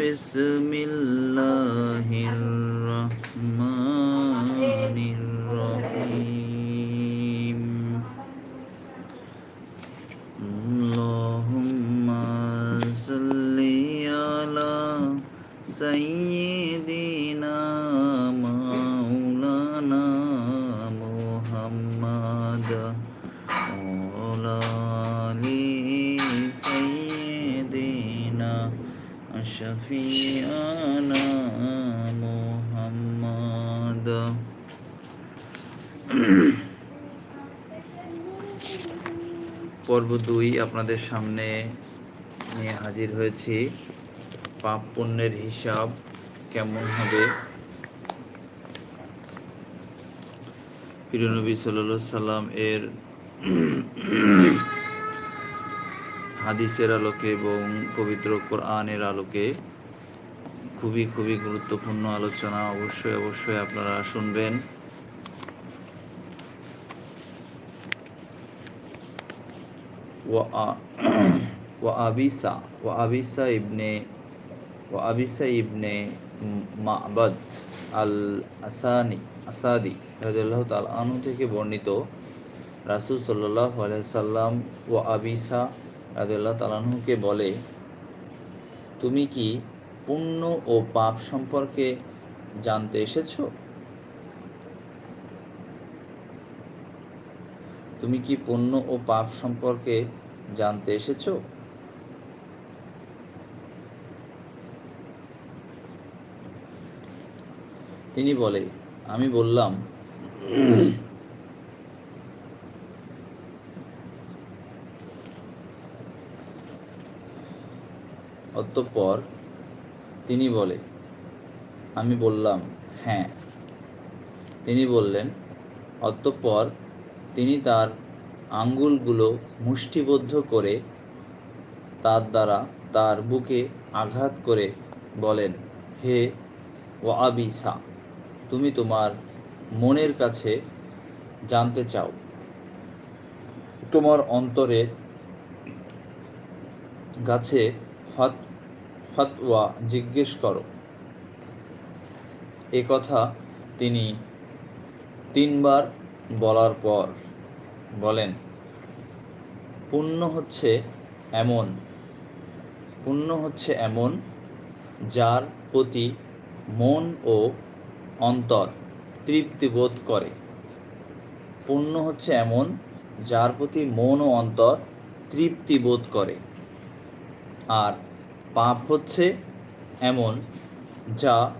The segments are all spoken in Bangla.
বিসমিল্লাহির شفيعنا محمد পর্ব দুই আপনাদের সামনে নিয়ে হাজির হয়েছি পাপ পুণ্যের হিসাব কেমন হবে প্রিয়নবী সাল্লা সাল্লাম এর হাদিসের আলোকে এবং পবিত্র কোরআনের আলোকে খুবই খুবই গুরুত্বপূর্ণ আলোচনা অবশ্যই অবশ্যই আপনারা শুনবেন। ইবনে ইবনে আল আসানি থেকে বর্ণিত রাসুল সাল্লাম ও আবিসা রাদিয়াল্লাহু তাআলা আনহুকে বলে, তুমি কি পুণ্য ও পাপ সম্পর্কে জানতে এসেছ? তুমি কি পুণ্য ও পাপ সম্পর্কে জানতে এসেছ? তিনি বলে, আমি বললাম অতঃপর তিনি বলে, আমি বললাম হ্যাঁ। তিনি বললেন, অতঃপর তিনি তার আঙ্গুলগুলো মুষ্টিবদ্ধ করে তার দ্বারা তার বুকে আঘাত করে বলেন, হে ও আবিসা তুমি তোমার মনের কাছে জানতে চাও। তোমার অন্তরের কাছে ফাত, ফাতওয়া জিজ্ঞেস করো। এ কথা তিনি তিনবার বলার পর বলেন, পুণ্য হচ্ছে এমন, পুণ্য হচ্ছে এমন যার প্রতি মন ও অন্তর তৃপ্তি বোধ করে। পুণ্য হচ্ছে এমন যার প্রতি মন ও অন্তর তৃপ্তি বোধ করে। আর পাপ হচ্ছে এমন যা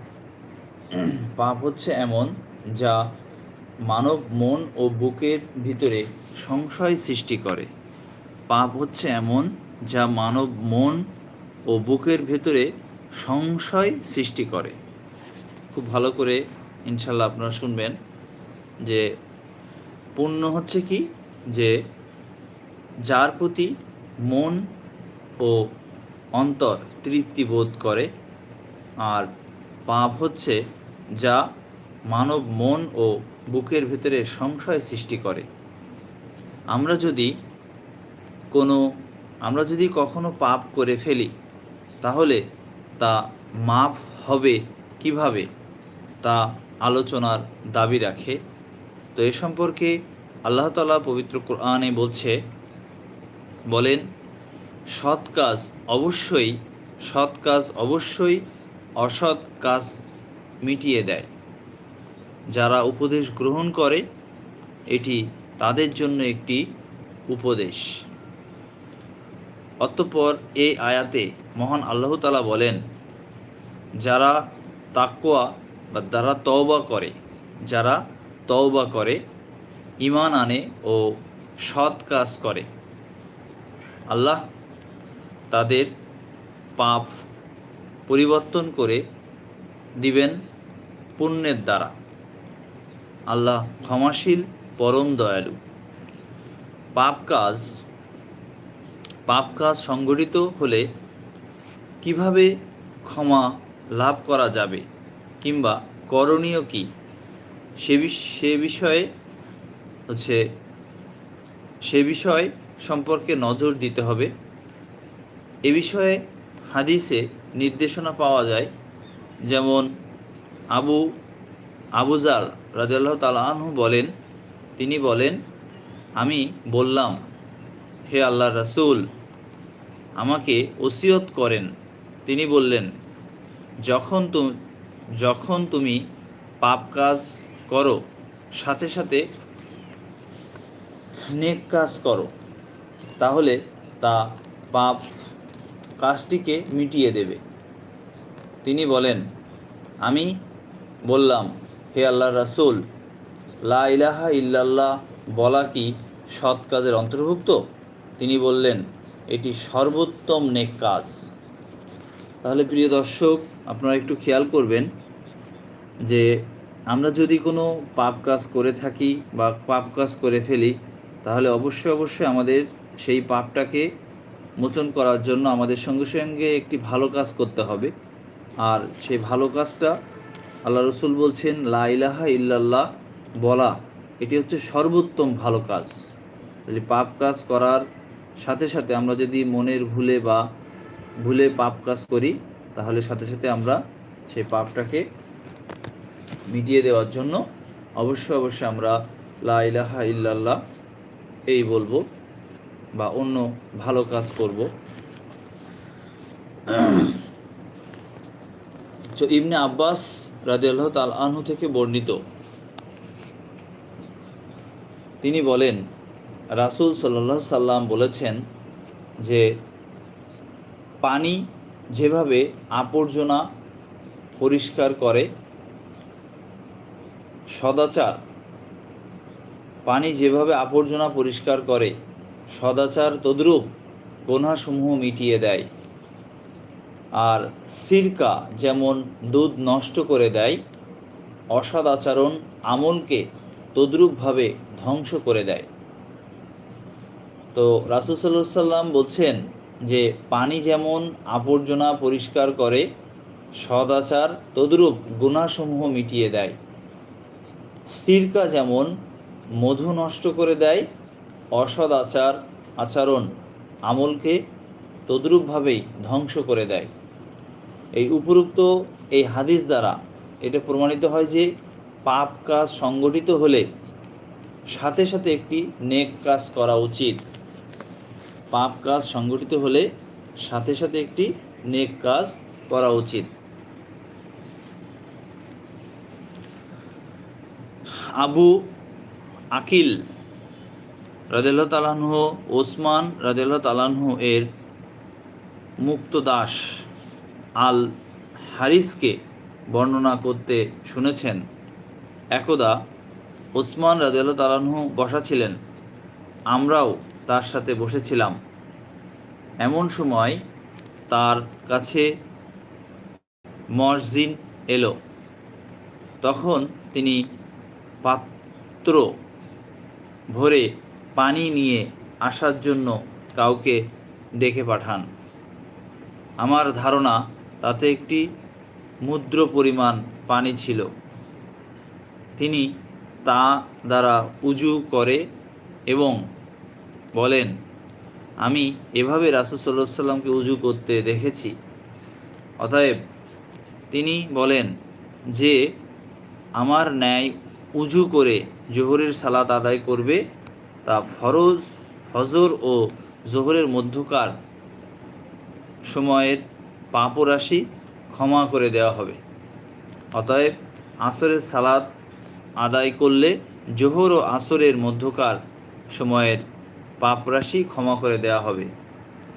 পাপ হচ্ছে এমন যা মানব মন ও বুকের ভিতরে সংশয় সৃষ্টি করে। পাপ হচ্ছে এমন যা মানব মন ও বুকের ভেতরে সংশয় সৃষ্টি করে। খুব ভালো করে ইনশাল্লাহ আপনারা শুনবেন যে পুণ্য হচ্ছে কি? যে যার প্রতি মন ও অন্তর তৃপ্তি বোধ করে। আর পাপ হচ্ছে যা মানব মন ও বুকের ভেতরে সংশয় সৃষ্টি করে। আমরা যদি কোনো, আমরা যদি কখনো পাপ করে ফেলি, তাহলে তা মাফ হবে কীভাবে? তা আলোচনার দাবি রাখে। তো এ সম্পর্কে আল্লাহ তালা পবিত্র কোরআনে বলছে, বলেন সৎ কাজ অবশ্যই, সৎ কাজ অবশ্যই অসৎ কাজ মিটিয়ে দেয়। যারা উপদেশ গ্রহণ করে, এটি তাদের জন্য একটি উপদেশ। অতঃপর এই আয়াতে মহান আল্লাহ তালা বলেন, যারা তাকুয়া বা যারা তওবা করে, যারা তওবা করে ইমান আনে ও সৎ কাজ করে। আল্লাহ তাদের পাপ পরিবর্তন করে দিবেন পুণ্যের দ্বারা। আল্লাহ ক্ষমাশীল, পরম দয়ালু। পাপ কাজ পাপ কাজ সংগঠিত হলে কীভাবে ক্ষমা লাভ করা যাবে কিংবা করণীয় কি? সে সে বিষয়ে হচ্ছে, সে বিষয় সম্পর্কে নজর দিতে হবে। এ বিষয়ে হাদিসে নির্দেশনা পাওয়া যায়, যেমন আবু আবুজার রাজিয়াল্লাহ তালাহু বলেন, তিনি বলেন, আমি বললাম, হে আল্লাহ রাসূল, আমাকে ওসিয়ত করেন। তিনি বললেন, যখন তুমি যখন তুমি পাপ কাজ করো, সাথে সাথে নেক কাজ করো, তাহলে তা পাপ কাজটিকে মিটিয়ে দেবে। তিনি বলেন, আমি বললাম, হে আল্লাহ রাসূল, লা ইলাহা ইল্লাল্লাহ বলা কি সৎ কাজের অন্তর্ভুক্ত? তিনি বললেন, এটি সর্বোত্তম নেক কাজ। তাহলে প্রিয় দর্শক, আপনারা একটু খেয়াল করবেন যে আমরা যদি কোনো পাপ কাজ করে থাকি বা পাপ কাজ করে ফেলি, তাহলে অবশ্যই অবশ্যই আমাদের সেই পাপটাকে মোচন করার জন্য আমাদের সঙ্গে সঙ্গে একটি ভালো কাজ করতে হবে। আর সেই ভালো কাজটা আল্লাহ রসুল বলছেন, লা ইলাহা ইল্লাল্লাহ বলা, এটি হচ্ছে সর্বোত্তম ভালো কাজ। তাহলে পাপ কাজ করার সাথে সাথে আমরা যদি মনের ভুলে বা ভুলে পাপ কাজ করি, তাহলে সাথে সাথে আমরা সেই পাপটাকে মিটিয়ে দেওয়ার জন্য অবশ্যই অবশ্যই আমরা লা ইলাহা ইল্লাল্লাহ এই বলব। বা অন্য ভালো কাজ করব। তো ইবনে আব্বাস রাদিয়াল্লাহু তাআলা আনহু থেকে বর্ণিত। তিনি বলেন, রাসূল সাল্লাল্লাহু সাল্লাম বলেছেন যে, পানি যেভাবে আবর্জনা পরিষ্কার করে, সদাচার, পানি যেভাবে আবর্জনা পরিষ্কার করে সদাচার তদ্রূপ গোনাসমূহ মিটিয়ে দেয়। আর সিরকা যেমন দুধ নষ্ট করে দেয়, অসৎ আচরণ আমলকে তদ্রূপভাবে ধ্বংস করে দেয়। তো রাসুল সাল্লাহ সাল্লাম বলছেন যে, পানি যেমন আবর্জনা পরিষ্কার করে, সদাচার তদ্রূপ গুণাসমূহ মিটিয়ে দেয়। সিরকা যেমন মধু নষ্ট করে দেয় অসৎ আচার, আচরণ আমলকে তদ্রূপভাবেই ধ্বংস করে দেয়। এই উপরোক্ত এই হাদিস দ্বারা এটা প্রমাণিত হয় যে পাপ কাজ সংগঠিত হলে সাথে সাথে একটি নেক কাজ করা উচিত। পাপ কাজ সংগঠিত হলে সাথে সাথে একটি নেক কাজ করা উচিত। আবু আকিল রাজেল্লাহ তালাহ ওসমান রাজেল্লাহ তালাহ এর মুক্ত দাস আল হারিসকে বর্ণনা করতে শুনেছেন। একদা ওসমান রাজেল্লাহ তালাহ বসা ছিলেন, আমরাও তার সাথে বসেছিলাম। এমন সময় তার কাছে মসজিদ এলো। তখন তিনি পাত্র ভরে পানি নিয়ে আসার জন্য কাউকে ডেকে পাঠান। আমার ধারণা, তাতে একটি মুদ্র পরিমাণ পানি ছিল। তিনি তা দ্বারা উজু করে এবং বলেন, আমি এভাবে রাসুসাল্লাহ সাল্লামকে উজু করতে দেখেছি। অতএব তিনি বলেন যে, আমার ন্যায় উজু করে জোহরের সালাত আদায় করবে তা ফরজ, ফজর ও জোহরের মধ্যকার সময়ের পাপরাশি ক্ষমা করে দেওয়া হবে। অতএব আসরের সালাত আদায় করলে জোহর ও আসরের মধ্যকার সময়ের পাপরাশি ক্ষমা করে দেওয়া হবে।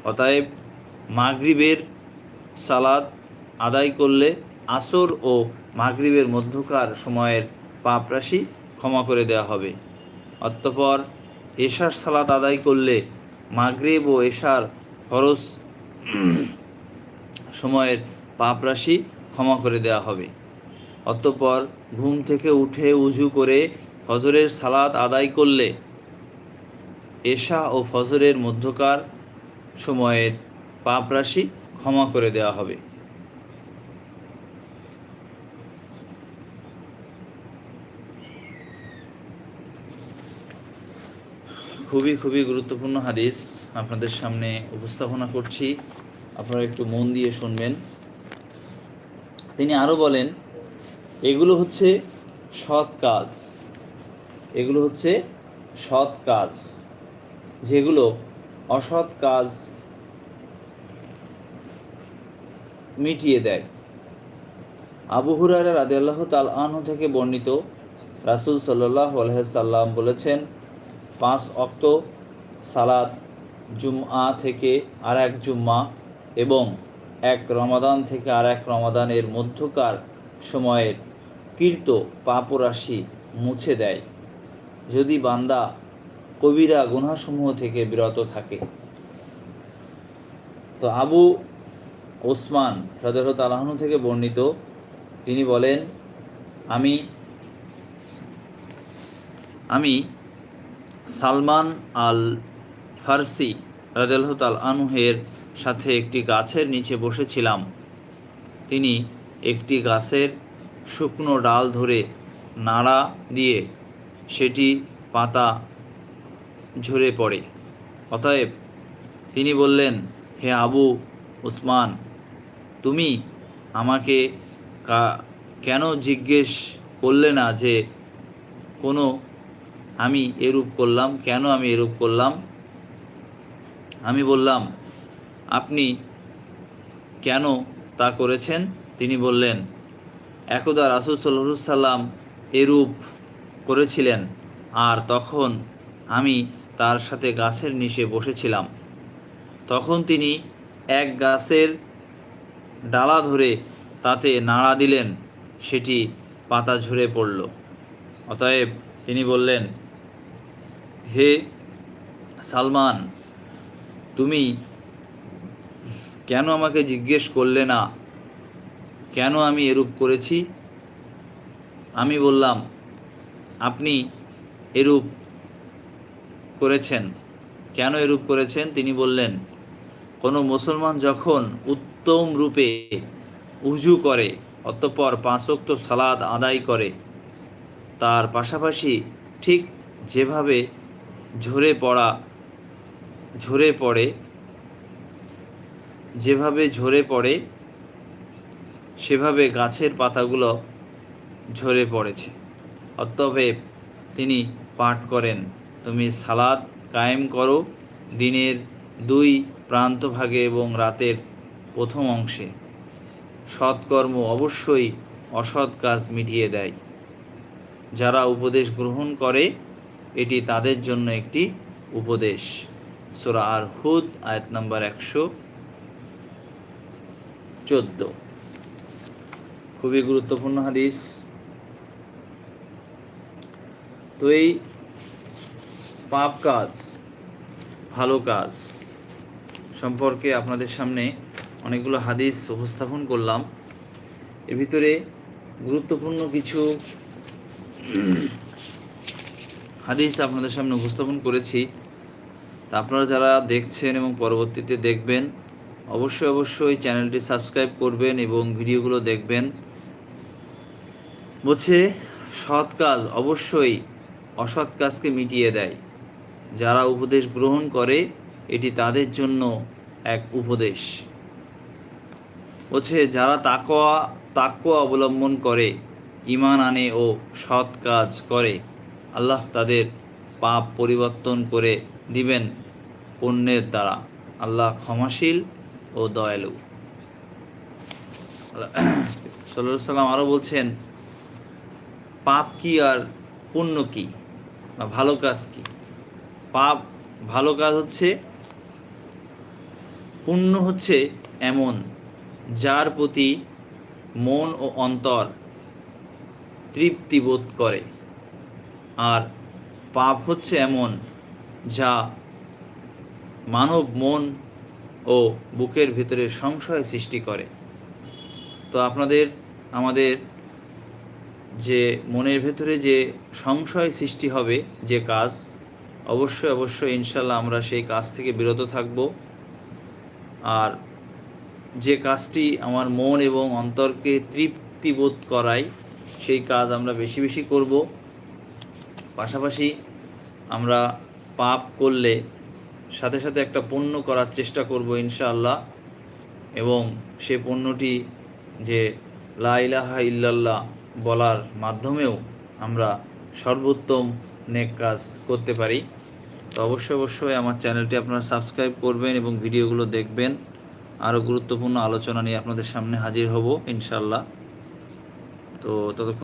অতএব মাগরিবের সালাদ আদায় করলে আসর ও মাগরিবের মধ্যকার সময়ের পাপরাশি ক্ষমা করে দেওয়া হবে। অতঃপর এশার সালাত আদায় করলে মাগরিব ও এশার ফরজ সময়ের পাপরাশি ক্ষমা করে দেওয়া হবে। অতঃপর ঘুম থেকে উঠে উজু করে ফজরের সালাত আদায় করলে এশা ও ফজরের মধ্যকার সময়ের পাপরাশি ক্ষমা করে দেওয়া হবে। খুবই খুবই গুরুত্বপূর্ণ হাদিস আপনাদের সামনে উপস্থাপনা করছি। আপনারা একটু মন দিয়ে শুনবেন। তিনি আরও বলেন, এগুলো হচ্ছে সৎ কাজ। এগুলো হচ্ছে সৎ কাজ। যেগুলো অসৎ কাজ মিটিয়ে দেয়। আবু হুরারা রাদি আল্লাহ তাল আনহু থেকে বর্ণিত রাসুল সাল্লাহ সাল্লাম বলেছেন পাঁচ অক্ত সালাদ জুমআ থেকে আর এক জুম্মা এবং এক রমাদান থেকে আর এক রমাদানের মধ্যকার সময়ের কীর্ত পাপরাশি মুছে দেয়, যদি বান্দা কবিরা গুনাসমূহ থেকে বিরত থাকে। তো আবু ওসমান সদর তালাহনু থেকে বর্ণিত, তিনি বলেন, আমি আমি সালমান আল ফার্সি তাল আনুহের সাথে একটি গাছের নিচে বসেছিলাম। তিনি একটি গাছের শুকনো ডাল ধরে নাড়া দিয়ে সেটি পাতা ঝরে পড়ে। অতএব তিনি বললেন, হে আবু উসমান, তুমি আমাকে কেন জিজ্ঞেস করলে না যে কোনো আমি এরূপ করলাম, কেন আমি এরূপ করলাম? আমি বললাম, আপনি কেন তা করেছেন? তিনি বললেন, একদা রাসুল সাল্লাহ সাল্লাম এরূপ করেছিলেন, আর তখন আমি তার সাথে গাছের নিচে বসেছিলাম। তখন তিনি এক গাছের ডালা ধরে তাতে নাড়া দিলেন, সেটি পাতা ঝরে পড়ল। অতএব তিনি বললেন হে সালমান, তুমি কেন আমাকে জিজ্ঞেস করলে না? কেন আমি এরূপ করেছি? আমি বললাম, আপনি এরূপ করেছেন। কেন এরূপ করেছেন? তিনি বললেন, কোনো মুসলমান যখন উত্তম রূপে উজু করে, অতঃপর পাঁচোক্ত সালাদ আদায় করে, তার পাশাপাশি ঠিক যেভাবে ঝরে পড়া, ঝরে পড়ে, যেভাবে ঝরে পড়ে, সেভাবে গাছের পাতাগুলো ঝরে পড়েছে। অতএব তিনি পাঠ করেন, তুমি সালাদ কায়েম করো দিনের দুই প্রান্তভাগে এবং রাতের প্রথম অংশে। সৎকর্ম অবশ্যই অসৎ কাজ মিটিয়ে দেয়। যারা উপদেশ গ্রহণ করে এটি তাদের জন্য একটি উপদেশ। সোরা আর হুদ আয়াত নাম্বার একশো চোদ্দ। খুবই গুরুত্বপূর্ণ হাদিস। তো এই পাপ কাজ, ভালো কাজ সম্পর্কে আপনাদের সামনে অনেকগুলো হাদিস উপস্থাপন করলাম। এর ভিতরে গুরুত্বপূর্ণ কিছু হাদিস আপনাদের সামনে উপস্থাপন করেছি। তা আপনারা যারা দেখছেন এবং পরবর্তীতে দেখবেন, অবশ্যই অবশ্যই চ্যানেলটি সাবস্ক্রাইব করবেন এবং ভিডিওগুলো দেখবেন। বলছে, সৎ কাজ অবশ্যই অসৎ কাজকে মিটিয়ে দেয়। যারা উপদেশ গ্রহণ করে, এটি তাদের জন্য এক উপদেশ। বলছে, যারা তাকোয়া তাকোয়া অবলম্বন করে ইমান আনে ও সৎ কাজ করে। আল্লাহ তাদের পাপ পরিবর্তন করে দিবেন পুণ্যের দ্বারা। আল্লাহ ক্ষমাশীল ও দয়ালু। সাল্লাহ সাল্লাম আরও বলছেন, পাপ কি আর পুণ্য কি? বা ভালো কাজ কি? পাপ, ভালো কাজ হচ্ছে, পুণ্য হচ্ছে এমন যার প্রতি মন ও অন্তর তৃপ্তি বোধ করে। আর পাপ হচ্ছে এমন যা মানব মন ও বুকের ভিতরে সংশয় সৃষ্টি করে। তো আপনাদের, আমাদের যে মনের ভেতরে যে সংশয় সৃষ্টি হবে যে কাজ, অবশ্যই অবশ্যই ইনশাল্লাহ আমরা সেই কাজ থেকে বিরত থাকব। আর যে কাজটি আমার মন এবং অন্তরকে তৃপ্তিবোধ করায়, সেই কাজ আমরা বেশি বেশি করব। পাশাপাশি আমরা পাপ করলে সাথে সাথে একটা পণ্য করার চেষ্টা করব ইনশাআল্লাহ। এবং সে পণ্যটি যে লা ইলাহা ইল্লাল্লাহ বলার মাধ্যমেও আমরা সর্বোত্তম নেক কাজ করতে পারি। তো অবশ্যই অবশ্যই আমার চ্যানেলটি আপনারা সাবস্ক্রাইব করবেন এবং ভিডিওগুলো দেখবেন। আরও গুরুত্বপূর্ণ আলোচনা নিয়ে আপনাদের সামনে হাজির হব ইনশাল্লাহ তো ততক্ষণ